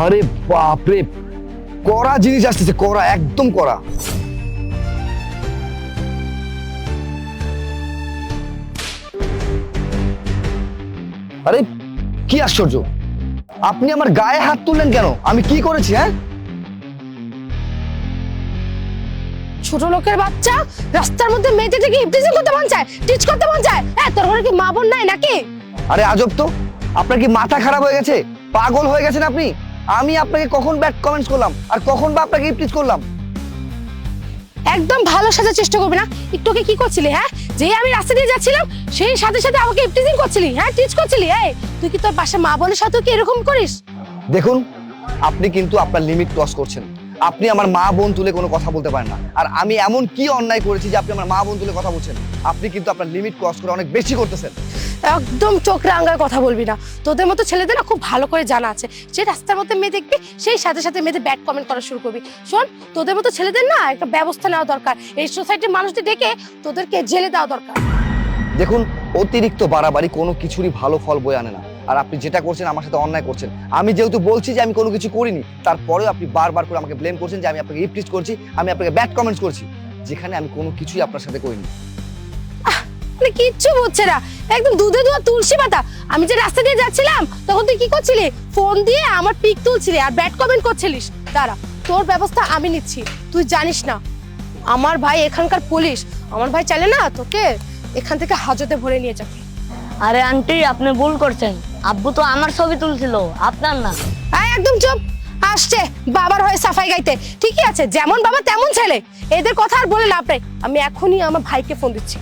আরে বাপরে কড়া জিনিস আসতেছে কড়া একদম কড়া। আরে কি আশ্চর্য। আপনি আমার গায়ে হাত তুললেন কেন? আমি কি করেছি হ্যাঁ? ছোট লোকের বাচ্চা রাস্তার মধ্যে মেয়েদের থেকে ইফটিজিং করতে মন চায় টিচ করতে মন চায়। হ্যাঁ তোর ঘরে কি মা বোন নাই নাকি? আরে আজব তো। আপনার কি মাথা খারাপ হয়ে গেছে? পাগল হয়ে গেছেন আপনি? আমি আপনাকে কখন ব্যাড কমেন্টস করলাম? আর কখন বা আপনাকে ইপটিজ করলাম? একদম ভালো সাজার চেষ্টা করবি না। একটু কি করছিলি হ্যাঁ? যে আমি রাস্তা দিয়ে যাচ্ছিলাম সেই সাথে সাথে আমাকে ইফটিজিং করছিলি হ্যাঁ? টিচ করছিলি এই তুই কি তোর পাশে মা বোনের সাথে কি এরকম করিস? দেখুন আপনি কিন্তু আপনার লিমিট ক্রস করছেন। আপনি আমার মা বোন তুলে কোনো কথা বলতে পারেন না। আর আমি এমন কি অন্যায় করেছি যে আপনি আমার মা বোন তুলে কথা বলছেন? আপনি কিন্তু আপনার লিমিট ক্রস করে অনেক বেশি করতেছেন। একদম চোখ রাঙার কথা বলবি না। তোদের মতো ছেলেদের না খুব ভালো করে জানা আছে। যে রাস্তার মধ্যে মেয়ে দেখবি, সেই সাথে সাথে মেয়েদের ব্যাড কমেন্ট করা শুরু করবি। শোন, তোদের মতো ছেলেদের না একটা ব্যবস্থা নেওয়া দরকার। এই সোসাইটির মানুষদের ডেকে তোদেরকে জেলে দেওয়া দরকার। দেখুন, অতিরিক্ত বাড়াবাড়ি কোনো কিছুরই ভালো ফল বয়ে আনে না। আর আপনি যেটা করছেন, আমার সাথে অন্যায় করছেন। আমি যেহেতু বলছি যে আমি কোনো কিছু করিনি, তারপরেও আপনি বারবার করে আমাকে ব্লেম করছেন যে আমি আপনাকে ইপটিজ করছি, আমি আপনাকে ব্যাড কমেন্টস করছি। যেখানে আমি কোনো কিছুই আপনার সাথে করিনি। মানে কিচ্ছু বুঝছে না। একদম দুধে দুধ তুলসী পাতা। আমি যে রাস্তা দিয়ে যাচ্ছিলাম তখন তুই কি করছিলি? ফোন দিয়ে আমার পিক তুলছিলি আর ব্যাড কমেন্ট করছিলিস। দাঁড়া তোর ব্যবস্থা আমি নিচ্ছি। তুই জানিস না। আমার ভাই এখানকার পুলিশ আমার ভাই চাইলে না তোকে এখান থেকে হাজতে ভরে নিয়ে যাবে। আরে আন্টি আপনি ভুল করছেন। আব্বু তো আমার ছবি তুলছিল আপনার না। একদম চুপ। আসছে বাবার হয়ে সাফাই গাইতে। ঠিকই আছে যেমন বাবা তেমন ছেলে। এদের কথা আর বলে লাভ নেই। আমি এখনই আমার ভাইকে ফোন দিচ্ছি।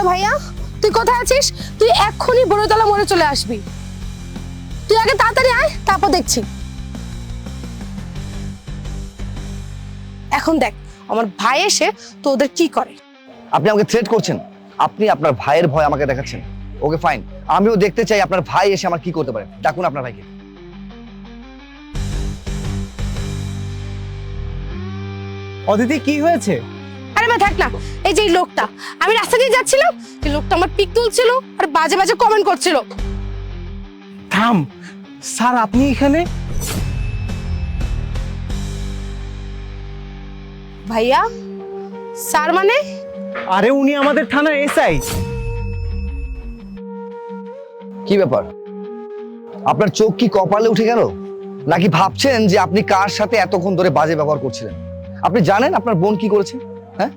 হ্যালো ভাইয়া তুই কোথায় আছিস? তুই এক্ষুনি বড়তলা মোড়ে চলে আসবি। তুই আগে তাড়াতাড়ি আয় তারপর দেখছি। এখন দেখ আমার ভাই এসে তোদের কি করে? আপনি আমাকে থ্রেট করছেন। আপনি আপনার ভাইয়ের ভয় আমাকে দেখাচ্ছেন। ওকে ফাইন আমিও দেখতে চাই আপনার ভাই এসে আমার কি করতে পারে। ডাকুন আপনার ভাইকে। অদিতি কি হয়েছে? আরে ভাই থাক না। এই যে এই লোকটা আমি রাস্তা দিয়ে যাচ্ছিলাম এই লোকটা আমার পিক তুলছিল আর বাজে বাজে কমেন্ট করছিল। থাম স্যার আপনি এখানে? ভাইয়া স্যার মানে? আরে উনি আমাদের থানার এসআই। কি ব্যাপার? আপনার চোখ কি কপালে উঠে গেল? নাকি ভাবছেন যে আপনি কার সাথে এতক্ষণ ধরে বাজে ব্যবহার করছিলেন? আপনি জানেন আপনার বোন কি করেছে? হ্যাঁ?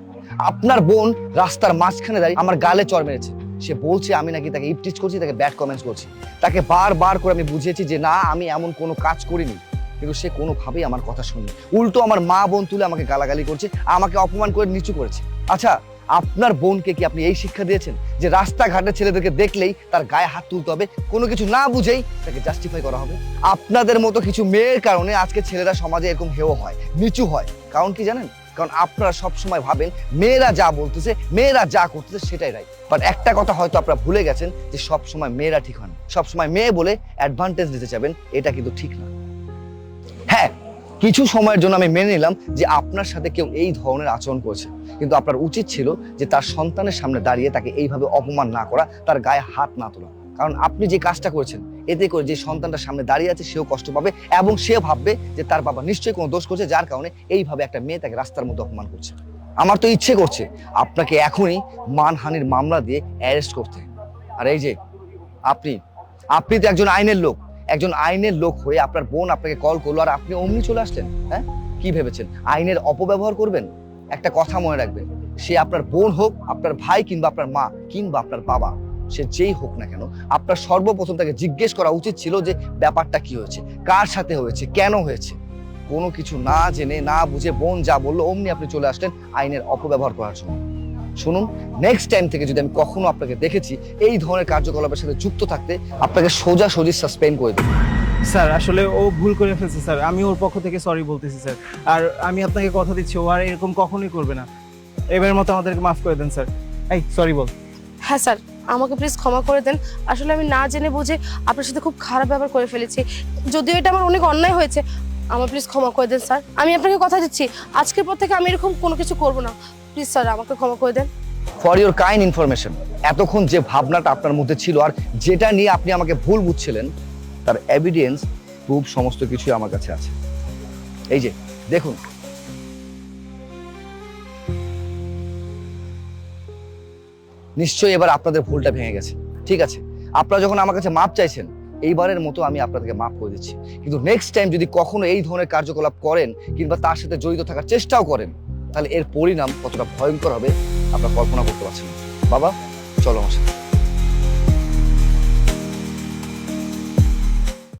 আপনার বোন রাস্তার মাঝখানে দাঁড়িয়ে আমার গালে চড় মেরেছে। সে বলছে, আমি নাকি তাকে ইপটিচ করছি, তাকে ব্যাড কমেন্টস করছি। তাকে বারবার করে আমি বুঝিয়েছি যে, না, আমি এমন কোনো কাজ করিনি। কিন্তু সে কোনোভাবেই আমার কথা শুনি উল্টো আমার মা বোন তুলে আমাকে গালাগালি করছে, আমাকে অপমান করে নিচু করেছে। আচ্ছা আপনার বোনকে কি আপনি এই শিক্ষা দিয়েছেন যে, রাস্তাঘাটে ছেলেদেরকে দেখলেই তার গায়ে হাত তুলতে হবে? কোনো কিছু না বুঝেই তাকে জাস্টিফাই করা হবে। আপনাদের মতো কিছু মেয়ের কারণে আজকে ছেলেরা সমাজে এরকম হেয় হয়, নিচু হয়। কারণ কি জানেন? কারণ আপনারা সব সময় ভাবেন, মেয়েরা যা বলতেছে, মেয়েরা যা করতেছে সেটাই রাইট বাট একটা কথা হয়তো আপনারা ভুলে গেছেন যে সব সময় মেয়েরা ঠিক হন সব সময় মেয়ে বলে অ্যাডভান্টেজ দিতে চাবেন এটা কিন্তু ঠিক না। হ্যাঁ কিছু সময়ের জন্য আমি মেনে নিলাম যে আপনার সাথে কেউ এই ধরনের আচরণ করেছে। কিন্তু আপনার উচিত ছিল যে তার সন্তানের সামনে দাঁড়িয়ে তাকে এইভাবে অপমান না করা, তার গায়ে হাত না তোলা। কারণ আপনি যে কাজটা করেছেন এতে করে যে সন্তানটা সামনে দাঁড়িয়ে আছে, সেও কষ্ট পাবে এবং সেও ভাববে যে তার বাবা নিশ্চয়ই কোনো দোষ করছে, যার কারণে এইভাবে একটা মেয়ে তাকে রাস্তার মধ্যে অপমান করছে। আমার তো ইচ্ছে করছে আপনাকে এখনই মানহানির মামলা দিয়ে অ্যারেস্ট করতে। আর এই যে, আপনি আপনি তো একজন আইনের লোক। একজন আইনের লোক হয়ে আপনার বোন আপনাকে কল করল আর আপনি অমনি চলে আসলেন হ্যাঁ? কি ভেবেছেন? আইনের অপব্যবহার করবেন? একটা কথা মনে রাখবেন, সে আপনার বোন হোক, আপনার ভাই কিংবা আপনার মা, কিংবা আপনার বাবা। সে যেই হোক না কেন আপনার সর্বপ্রথম তাকে জিজ্ঞেস করা উচিত ছিল যে ব্যাপারটা কি হয়েছে কার সাথে হয়েছে কেন হয়েছে? কোনো কিছু না জেনে না বুঝে বোন যা বলল অমনি আপনি চলে আসলেন আইনের অপব্যবহার করার জন্য। শুনুন নেক্সট টাইম থেকে যদি আমি কখনো আপনাকে দেখেছি এই ধরনের কার্যকলাপের সাথে যুক্ত থাকতে আপনাকে সোজা সোজি সাসপেন্ড করে দেবো। স্যার আসলে ও ভুল করে ফেলছে স্যার। আমি ওর পক্ষ থেকে সরি বলতেছি স্যার। আর আমি আপনাকে কথা দিচ্ছি ও আর এরকম কখনোই করবে না। এবারের মতো আমাদেরকে মাফ করে দেন স্যার। এই সরি বল। হ্যাঁ স্যার। আমাকে প্লিজ ক্ষমা করে দেন। আসলে আমি না জেনে বুঝে আপনার সাথে খুব খারাপ ব্যবহার করে ফেলেছি। যদিও এটা আমার অনেক অন্যায় হয়েছে, আমার প্লিজ ক্ষমা করে দেন স্যার। আমি আপনাকে কথা দিচ্ছি, আজকের পর থেকে আমি এরকম কোনো কিছু করব না। প্লিজ স্যার, আমাকে ক্ষমা করে দেন। ফর ইউর কাইন্ড ইনফরমেশন এতক্ষণ যে ভাবনাটা আপনার মধ্যে ছিল আর যেটা নিয়ে আপনি আমাকে ভুল বুঝছিলেন, তার এভিডেন্স প্রুফ সমস্ত কিছুই আমার কাছে আছে। এই যে, দেখুন নিশ্চয়ই এবার আপনাদের ভুলটা ভেঙে গেছে। ঠিক আছে? আপনারা যখন আমার কাছে মাপ চাইছেন, এইবারের মতো আমি আপনাদেরকে মাফ করে দিচ্ছি। কিন্তু নেক্সট টাইম যদি কখনো এই ধরনের কার্যকলাপ করেন কিংবা তার সাথে জড়িত থাকার চেষ্টাও করেন, তাহলে এর পরিণাম কতটা ভয়ঙ্কর হবে আপনারা কল্পনা করতে পারছেন বাবা, চলো আমার সাথে।